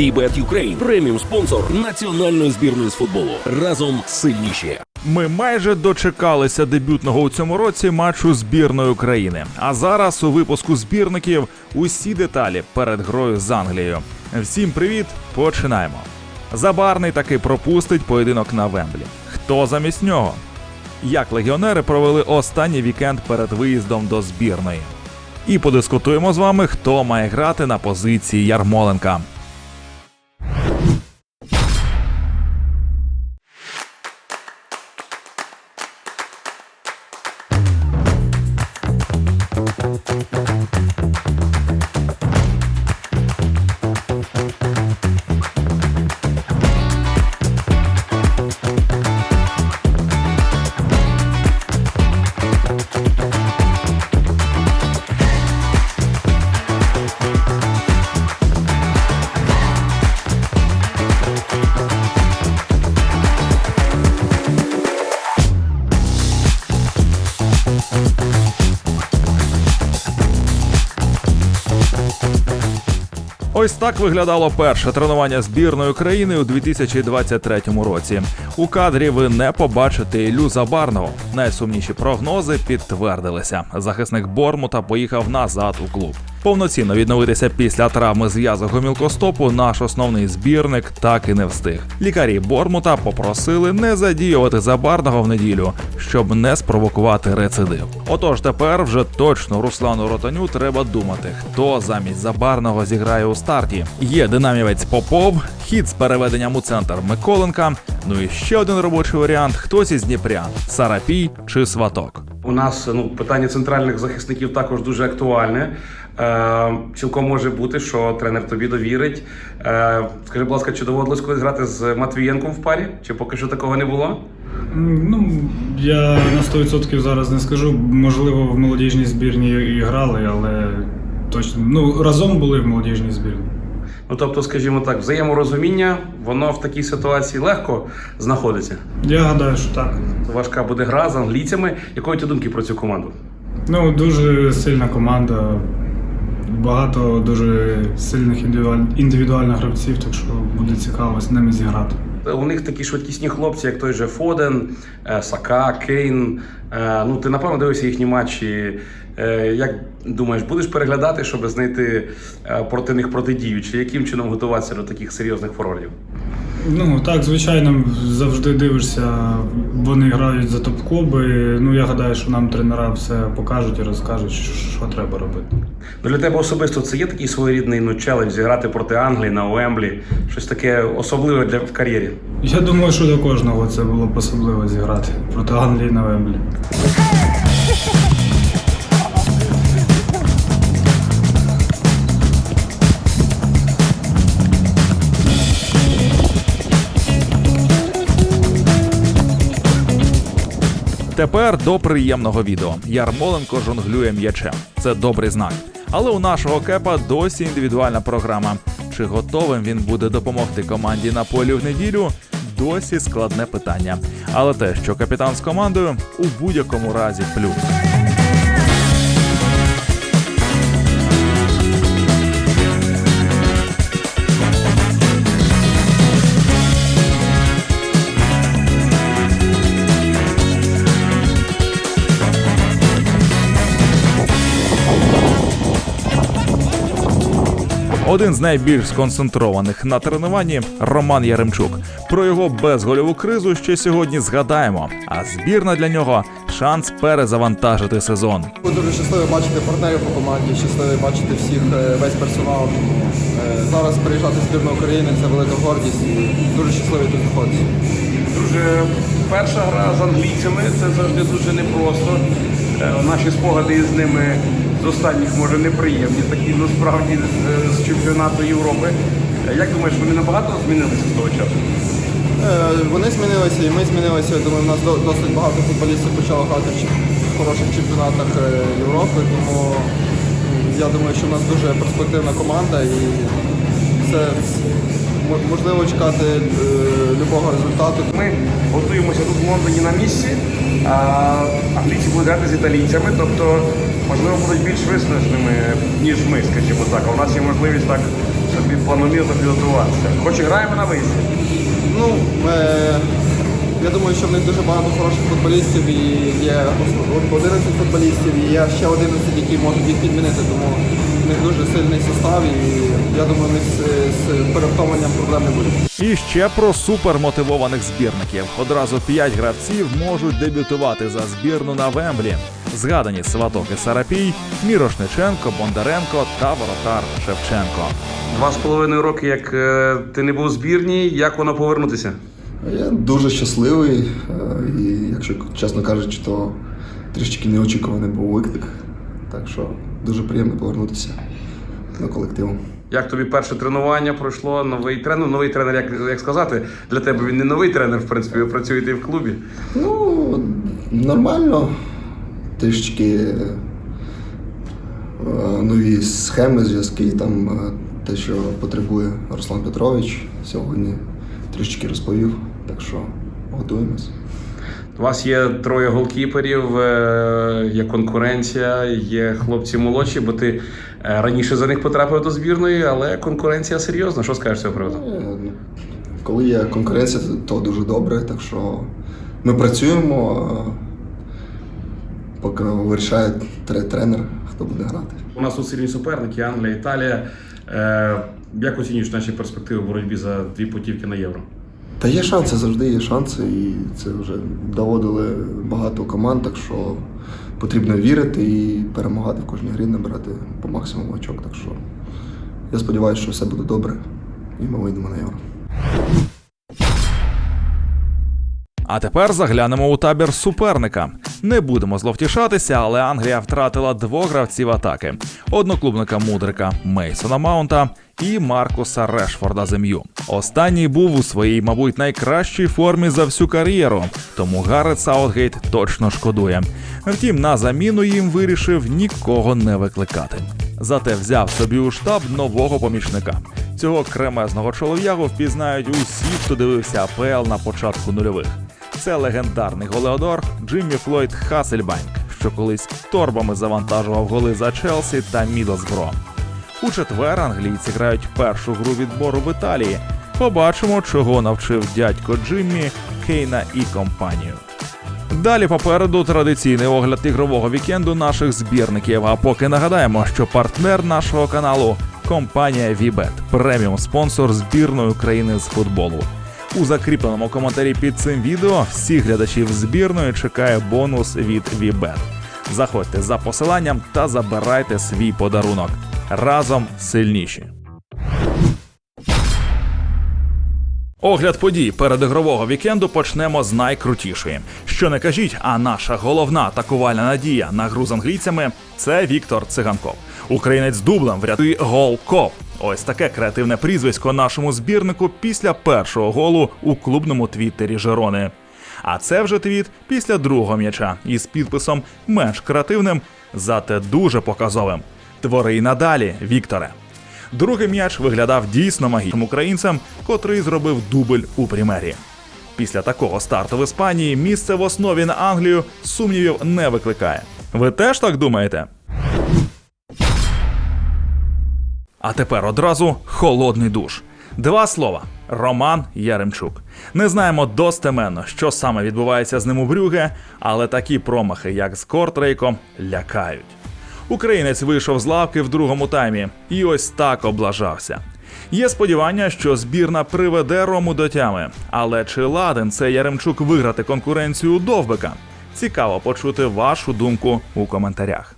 VBET Ukraine – преміум спонсор національної збірної з футболу. Разом сильніші. Ми майже дочекалися дебютного у цьому році матчу збірної України. А зараз у випуску збірників усі деталі перед грою з Англією. Всім привіт! Починаємо. Забарний таки пропустить поєдинок на Вемблі. Хто замість нього? Як легіонери провели останній вікенд перед виїздом до збірної? І подискутуємо з вами, хто має грати на позиції Ярмоленка. Ось так виглядало перше тренування збірної України у 2023 році. У кадрі ви не побачите Ілю Забарного. Найсумніші прогнози підтвердилися. Захисник Бормута поїхав назад у клуб. Повноцінно відновитися після травми зв'язок гомілкостопу наш основний збірник так і не встиг. Лікарі Бормута попросили не задіювати Забарного в неділю, щоб не спровокувати рецидив. Отож, тепер вже точно Руслану Ротаню треба думати, хто замість Забарного зіграє у старті. Є динамівець Попов, хід з переведенням у центр Миколенка. Ну і ще один робочий варіант: хтось із Дніпрян Сарапій чи Сваток. У нас ну питання центральних захисників також дуже актуальне. Е, цілком може бути, що тренер тобі довірить. Е, скажи, будь ласка, чи доводилось колись грати з Матвієнком в парі? Чи поки що такого не було? Ну, я на 100% зараз не скажу. Можливо, в молодіжній збірні і грали, але точно ну, разом були в молодіжній збірні. Ну тобто, скажімо так, взаєморозуміння, воно в такій ситуації легко знаходиться. Я гадаю, що так. Важка буде гра з англійцями. Якої ти думки про цю команду? Ну, дуже сильна команда, багато дуже сильних індивідуальних гравців, так що буде цікаво з ними зіграти. У них такі швидкісні хлопці, як той же Фоден, е, Сака, Кейн. Е, Ну, ти напевно дивився їхні матчі. Е, Як думаєш, будеш переглядати, щоб знайти проти них протидію? Чи яким чином готуватися до таких серйозних форвардів? Ну так, звичайно, завжди дивишся, вони грають за топ-клуби. Ну я гадаю, що нам тренера все покажуть і розкажуть, що, що треба робити. Ну, для тебе особисто це є такий своєрідний ну, челендж зіграти проти Англії на Уемблі? Щось таке особливе для в кар'єрі. Я думаю, що для кожного це було б особливо зіграти проти Англії на Вемблі. Тепер до приємного відео. Ярмоленко жонглює м'ячем. Це добрий знак. Але у нашого кепа досі індивідуальна програма. Чи готовим він буде допомогти команді на полі в неділю? Досі складне питання. Але те, що капітан з командою у будь-якому разі плюс. Один з найбільш сконцентрованих на тренуванні Роман Яремчук. Про його безгольову кризу ще сьогодні згадаємо. А збірна для нього шанс перезавантажити сезон. Ми Дуже щасливі бачити партнерів по команді, щасливі бачити всіх, е, весь персонал. Е, Зараз приїжджати в збірну України це велика гордість. і Дуже щасливі тут знаходитися. Дуже перша гра з англійцями це завжди дуже непросто. Е, Наші спогади з ними з останніх може неприємні, такі ну справді з- чемпіонату Європи. Е, Як думаєш, вони набагато змінилися з того часу? Е, Вони змінилися і ми змінилися. Я думаю, у нас досить багато футболістів почало грати в хороших чемпіонатах е, Європи, тому я думаю, що в нас дуже перспективна команда і це можливо чекати е, любого результату. Ми готуємося тут в Лондоні на місці, а англійці будуть грати з італійцями, тобто, можливо, будуть більш виснаженими, ніж ми, скажімо так. А у нас є можливість так собі планомірно підготуватися. Хоч і граємо на виїзді. Ну, е, я думаю, що в них дуже багато хороших футболістів і є 11 футболістів, і є ще 11, які можуть їх підмінити, тому в них дуже сильний состав і я думаю, в них з, з перевтомленням проблем не буде. І ще про супермотивованих збірників. Одразу п'ять гравців можуть дебютувати за збірну на Вемблі. Згадані Сваток і Сарапій, Мірошниченко, Бондаренко та воротар Шевченко. Два з половиною роки, як е, ти не був у збірній, як воно повернутися? Я дуже щасливий, е, і якщо чесно кажучи, то трішки неочікуваний був виклик. Так що дуже приємно повернутися до колективу. Як тобі перше тренування пройшло? Новий тренер? Новий тренер, як, як сказати, для тебе він не новий тренер, в принципі, ви працюєте і в клубі. Ну, нормально. Трішки е, нові схеми, зв'язки, там е, те, що потребує Руслан Петрович сьогодні, трішки розповів, так що готуємось. У вас є троє голкіперів, е, є конкуренція, є хлопці молодші, бо ти е, раніше за них потрапив до збірної, але конкуренція серйозна. Що скажеш цього приводу? Е, ну, Коли є конкуренція, то- дуже добре. Так що ми працюємо, поки вирішає тренер, хто буде грати. У нас тут сильні суперники, Англія, Італія. Як оцінюєш наші перспективи в боротьбі за дві путівки на євро? Та є шанси, завжди є шанси, і це вже доводили багато команд, так що потрібно вірити і перемагати в кожній грі, набирати по максимуму очок. Так що я сподіваюся, що все буде добре, і ми вийдемо на євро. А тепер заглянемо у табір суперника. Не будемо зловтішатися, але Англія втратила двох гравців атаки: одноклубника мудрика Мейсона Маунта і Маркуса Решфорда Зем'ю. Останній був у своїй, мабуть, найкращій формі за всю кар'єру, тому Гаррет Саутгейт точно шкодує. Втім, на заміну їм вирішив нікого не викликати. Зате взяв собі у штаб нового помічника. Цього кремезного чолов'ягу впізнають усі, хто дивився АПЛ на початку нульових. Це легендарний голеодор Джиммі Флойд Хассельбанк, що колись торбами завантажував голи за Челсі та Мідлсбро. У четвер англійці грають першу гру відбору в Італії. Побачимо, чого навчив дядько Джиммі, Кейна і компанію. Далі попереду традиційний огляд ігрового вікенду наших збірників. А поки нагадаємо, що партнер нашого каналу компанія Вібет, преміум спонсор збірної України з футболу. У закріпленому коментарі під цим відео всіх глядачів збірної чекає бонус від Вібет. Заходьте за посиланням та забирайте свій подарунок. Разом сильніші. Огляд подій передігрового вікенду почнемо з найкрутішої. Що не кажіть, а наша головна атакувальна надія на гру з англійцями це Віктор Циганков. Українець дублем врятує гол Ков. Ось таке креативне прізвисько нашому збірнику після першого голу у клубному твіттері Жерони. А це вже твіт після другого м'яча із підписом менш креативним, зате дуже показовим. Твори надалі, Вікторе. Другий м'яч виглядав дійсно магічним українцем, котрий зробив дубль у примері. Після такого старту в Іспанії місце в основі на Англію сумнівів не викликає. Ви теж так думаєте? А тепер одразу холодний душ. Два слова: Роман Яремчук. Не знаємо достеменно, що саме відбувається з ним у Брюге, але такі промахи, як з Кортрейком, лякають. Українець вийшов з лавки в другому таймі і ось так облажався. Є сподівання, що збірна приведе Рому до тями. Але чи ладен це Яремчук виграти конкуренцію у Довбика? Цікаво почути вашу думку у коментарях.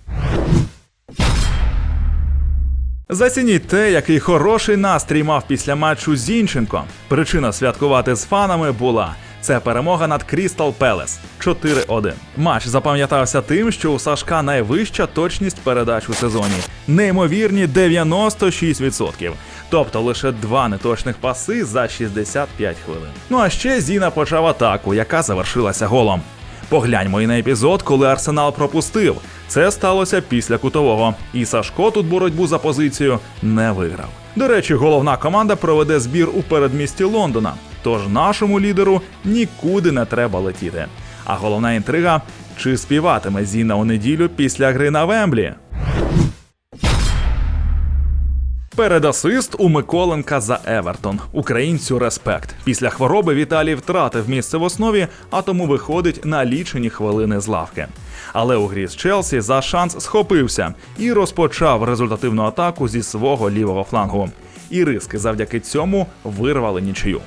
Зацініть те, який хороший настрій мав після матчу Зінченко. Причина святкувати з фанами була. Це перемога над Крістал Пелес 4-1. Матч запам'ятався тим, що у Сашка найвища точність передач у сезоні. Неймовірні 96%. Тобто лише два неточних паси за 65 хвилин. Ну а ще Зіна почав атаку, яка завершилася голом. Погляньмо і на епізод, коли Арсенал пропустив. Це сталося після кутового, і Сашко тут боротьбу за позицію не виграв. До речі, головна команда проведе збір у передмісті Лондона. Тож нашому лідеру нікуди не треба летіти. А головна інтрига: чи співатиме Зіна у неділю після гри на Вемблі? Передасист у Миколенка за Евертон. Українцю респект. Після хвороби Віталій втратив місце в основі, а тому виходить на лічені хвилини з лавки. Але у грі з Челсі за шанс схопився і розпочав результативну атаку зі свого лівого флангу. І риски завдяки цьому вирвали нічию.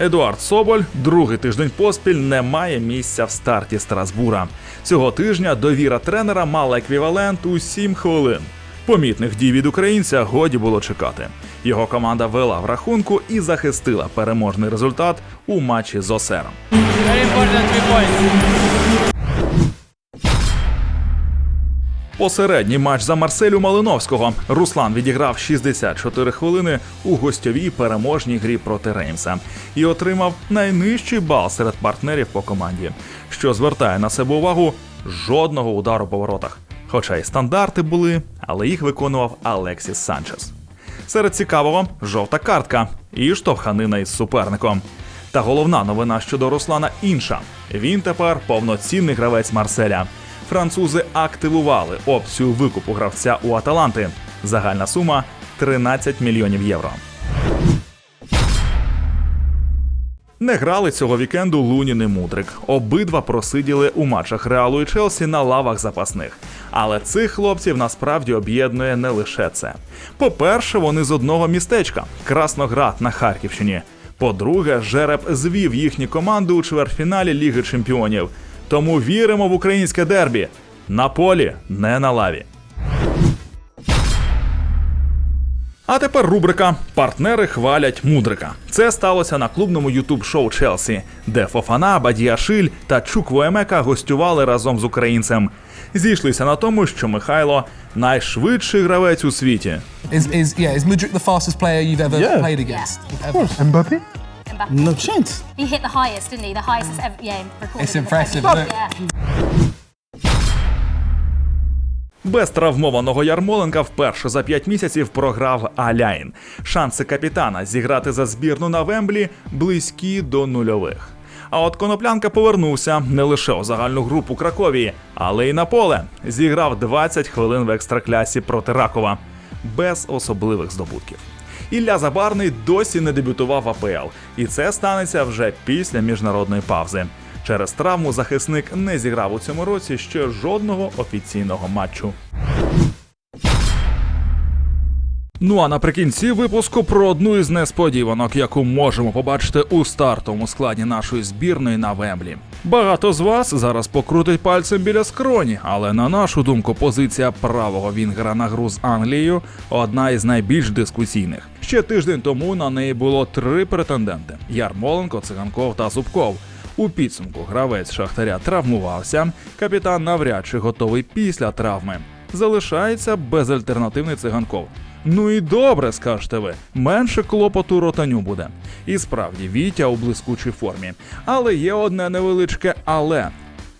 Едуард Соболь другий тиждень поспіль не має місця в старті Страсбура. Цього тижня довіра тренера мала еквівалент у 7 хвилин. Помітних дій від українця годі було чекати. Його команда вела в рахунку і захистила переможний результат у матчі з Осером. Посередній матч за Марселю Малиновського Руслан відіграв 64 хвилини у гостьовій переможній грі проти Реймса і отримав найнижчий бал серед партнерів по команді, що звертає на себе увагу жодного удару по воротах. Хоча й стандарти були, але їх виконував Алексіс Санчес. Серед цікавого жовта картка і штовханина із суперником. Та головна новина щодо Руслана інша. Він тепер повноцінний гравець Марселя. Французи активували опцію викупу гравця у Аталанти. Загальна сума 13 мільйонів євро. Не грали цього вікенду Лунін і Мудрик. Обидва просиділи у матчах Реалу і Челсі на лавах запасних. Але цих хлопців насправді об'єднує не лише це. По-перше, вони з одного містечка Красноград на Харківщині. По-друге, жереб звів їхні команди у чвертьфіналі Ліги Чемпіонів. Тому віримо в українське дербі на полі, не на лаві. А тепер рубрика Партнери хвалять мудрика. Це сталося на клубному ютуб шоу Челсі, де Фофана, Бадіашиль та Чук Воемека гостювали разом з українцем. Зійшлися на тому, що Михайло найшвидший гравець у світі. Is is yeah? Is Mudrik the fastest player you've ever Yeah. played against? Ever? Mbappe? Mbappe. No chance. He hit the highest, didn't he? The highest ever, yeah, recorded. It's impressive, it? Yeah. Без травмованого Ярмоленка вперше за 5 місяців програв Аляйн. Шанси капітана зіграти за збірну на Вемблі близькі до нульових. А от Коноплянка повернувся не лише у загальну групу Краковії, але й на поле. Зіграв 20 хвилин в екстраклясі проти Ракова без особливих здобутків. Ілля Забарний досі не дебютував в АПЛ, і це станеться вже після міжнародної паузи. Через травму захисник не зіграв у цьому році ще жодного офіційного матчу. Ну а наприкінці випуску про одну із несподіванок, яку можемо побачити у стартовому складі нашої збірної на Вемблі. Багато з вас зараз покрутить пальцем біля скроні, але на нашу думку, позиція правого вінгера на гру з Англією одна із найбільш дискусійних. Ще тиждень тому на неї було три претенденти: Ярмоленко, Циганков та Зубков. У підсумку гравець Шахтаря травмувався, капітан навряд чи готовий після травми. Залишається безальтернативний циганков. Ну і добре, скажете ви, менше клопоту ротаню буде. І справді Вітя у блискучій формі. Але є одне невеличке але.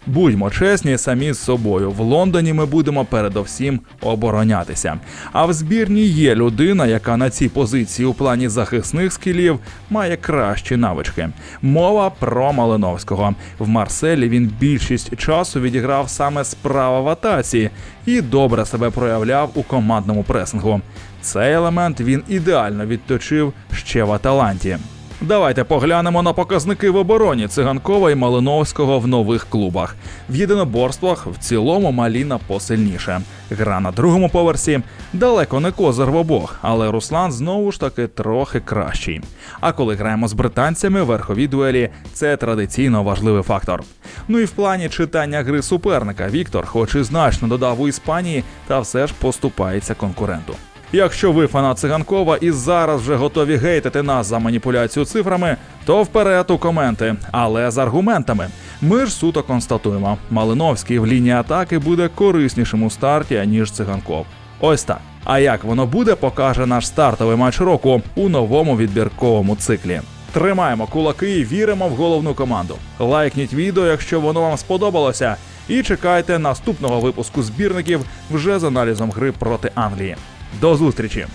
Будьмо чесні самі з собою. В Лондоні ми будемо передовсім оборонятися. А в збірні є людина, яка на цій позиції у плані захисних скілів має кращі навички. Мова про Малиновського. В Марселі він більшість часу відіграв саме справа в атаці і добре себе проявляв у командному пресингу. Цей елемент він ідеально відточив ще в Аталанті. Давайте поглянемо на показники в обороні циганкова і Малиновського в нових клубах. В єдиноборствах в цілому Маліна посильніше. Гра на другому поверсі далеко не козир в обох, але Руслан знову ж таки трохи кращий. А коли граємо з британцями, верхові дуелі це традиційно важливий фактор. Ну і в плані читання гри суперника Віктор, хоч і значно додав у Іспанії, та все ж поступається конкуренту. Якщо ви фанат циганкова і зараз вже готові гейтити нас за маніпуляцію цифрами, то вперед у коменти, але з аргументами. Ми ж суто констатуємо, Малиновський в лінії атаки буде кориснішим у старті, ніж циганков. Ось так. А як воно буде, покаже наш стартовий матч року у новому відбірковому циклі. Тримаємо кулаки і віримо в головну команду. Лайкніть відео, якщо воно вам сподобалося, і чекайте наступного випуску збірників вже з аналізом гри проти Англії. До зустрічі!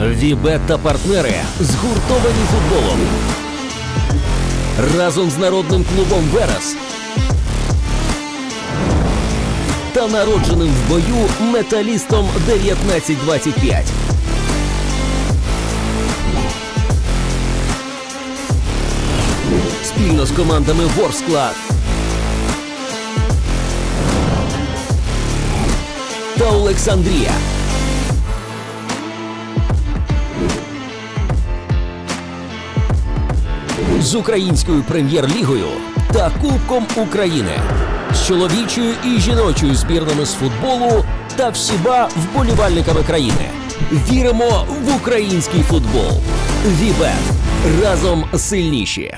Вібет та партнери згуртовані футболом. Разом з народним клубом Верес та народженим в бою металістом 1925. Спільно з командами Ворскла та Олександрія. З українською прем'єр-лігою та Кубком України, з чоловічою і жіночою збірнами з футболу та всіма вболівальниками країни. Віримо в український футбол. Вібет разом сильніші.